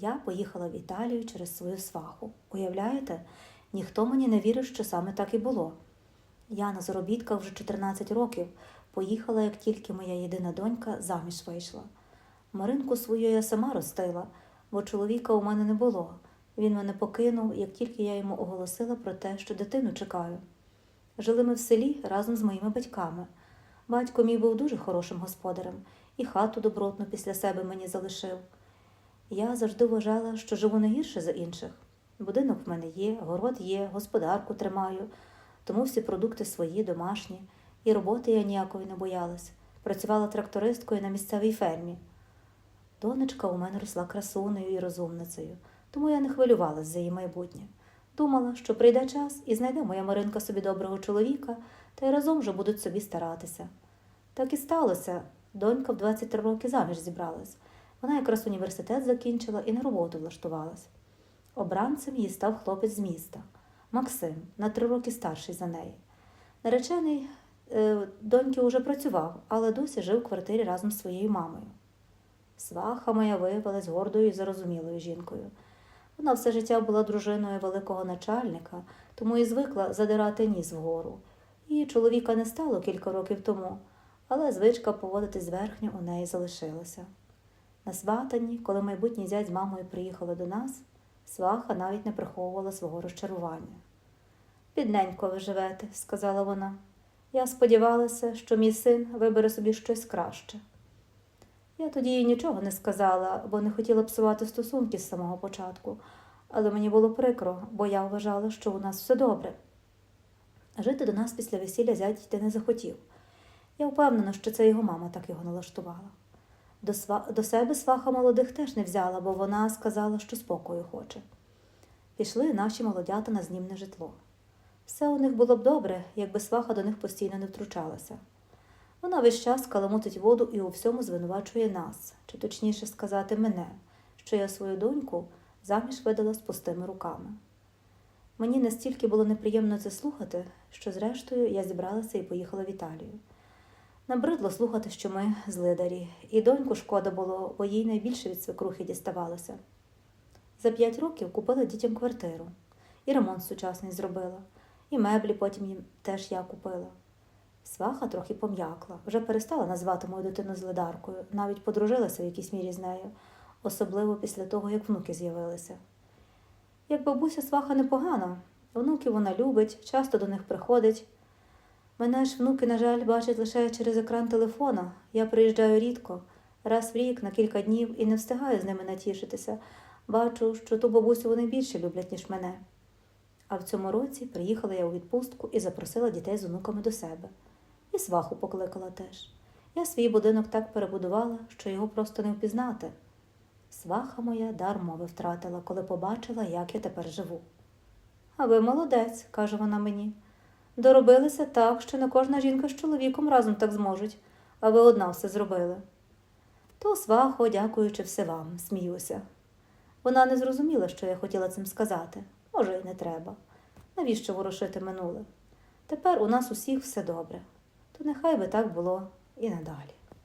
Я поїхала в Італію через свою сваху. Уявляєте, ніхто мені не вірив, що саме так і було. Я на заробітках вже 14 років поїхала, як тільки моя єдина донька заміж вийшла. Маринку свою я сама ростила, бо чоловіка у мене не було. Він мене покинув, як тільки я йому оголосила про те, що дитину чекаю. Жили ми в селі разом з моїми батьками. Батько мій був дуже хорошим господарем і хату добротну після себе мені залишив. Я завжди вважала, що живу не гірше за інших. Будинок в мене є, город є, господарку тримаю, тому всі продукти свої, домашні, і роботи я ніякої не боялась. Працювала трактористкою на місцевій фермі. Донечка у мене росла красунею і розумницею, тому я не хвилювалась за її майбутнє. Думала, що прийде час і знайде моя Маринка собі доброго чоловіка, та й разом вже будуть собі старатися. Так і сталося. Донька в 23 роки заміж зібралась. Вона якраз університет закінчила і на роботу влаштувалась. Обранцем її став хлопець з міста Максим, на три роки старший за неї. Наречений е, доньки уже працював, але досі жив у квартирі разом з своєю мамою. Сваха моя виявилась гордою і зарозумілою жінкою. Вона все життя була дружиною великого начальника, тому і звикла задирати ніс вгору. Її чоловіка не стало кілька років тому, але звичка поводити зверхньо у неї залишилася. На сватанні, коли майбутній зять з мамою приїхали до нас, сваха навіть не приховувала свого розчарування. Бідненько ви живете, сказала вона. Я сподівалася, що мій син вибере собі щось краще. Я тоді їй нічого не сказала, бо не хотіла псувати стосунки з самого початку, але мені було прикро, бо я вважала, що у нас все добре. Жити до нас після весілля зять йти не захотів. Я впевнена, що це його мама так його налаштувала. До, сва... до себе сваха молодих теж не взяла, бо вона сказала, що спокою хоче. Пішли наші молодята на знімне житло. Все у них було б добре, якби сваха до них постійно не втручалася. Вона весь час каламутить воду і у всьому звинувачує нас, чи точніше сказати мене, що я свою доньку заміж видала з пустими руками. Мені настільки було неприємно це слухати, що зрештою я зібралася і поїхала в Італію. Набридло слухати, що ми злидарі, і доньку шкода було, бо їй найбільше від свекрухи діставалося. За п'ять років купила дітям квартиру, і ремонт сучасний зробила, і меблі потім їм теж я купила. Сваха трохи пом'якла, вже перестала назвати мою дитину злидаркою, навіть подружилася в якійсь мірі з нею, особливо після того, як внуки з'явилися. Як бабуся сваха непогана, внуків вона любить, часто до них приходить. Мене ж внуки, на жаль, бачать лише через екран телефона. Я приїжджаю рідко, раз в рік на кілька днів і не встигаю з ними натішитися. Бачу, що ту бабусю вони більше люблять, ніж мене. А в цьому році приїхала я у відпустку і запросила дітей з онуками до себе. І сваху покликала теж. Я свій будинок так перебудувала, що його просто не впізнати. Сваха моя дар мови втратила, коли побачила, як я тепер живу. А ви молодець, каже вона мені. Доробилися так, що не кожна жінка з чоловіком разом так зможуть, а ви одна все зробили. То свахо, дякуючи все вам, сміюся. Вона не зрозуміла, що я хотіла цим сказати. Може, й не треба. Навіщо ворушити минуле? Тепер у нас усіх все добре. То нехай би так було і надалі.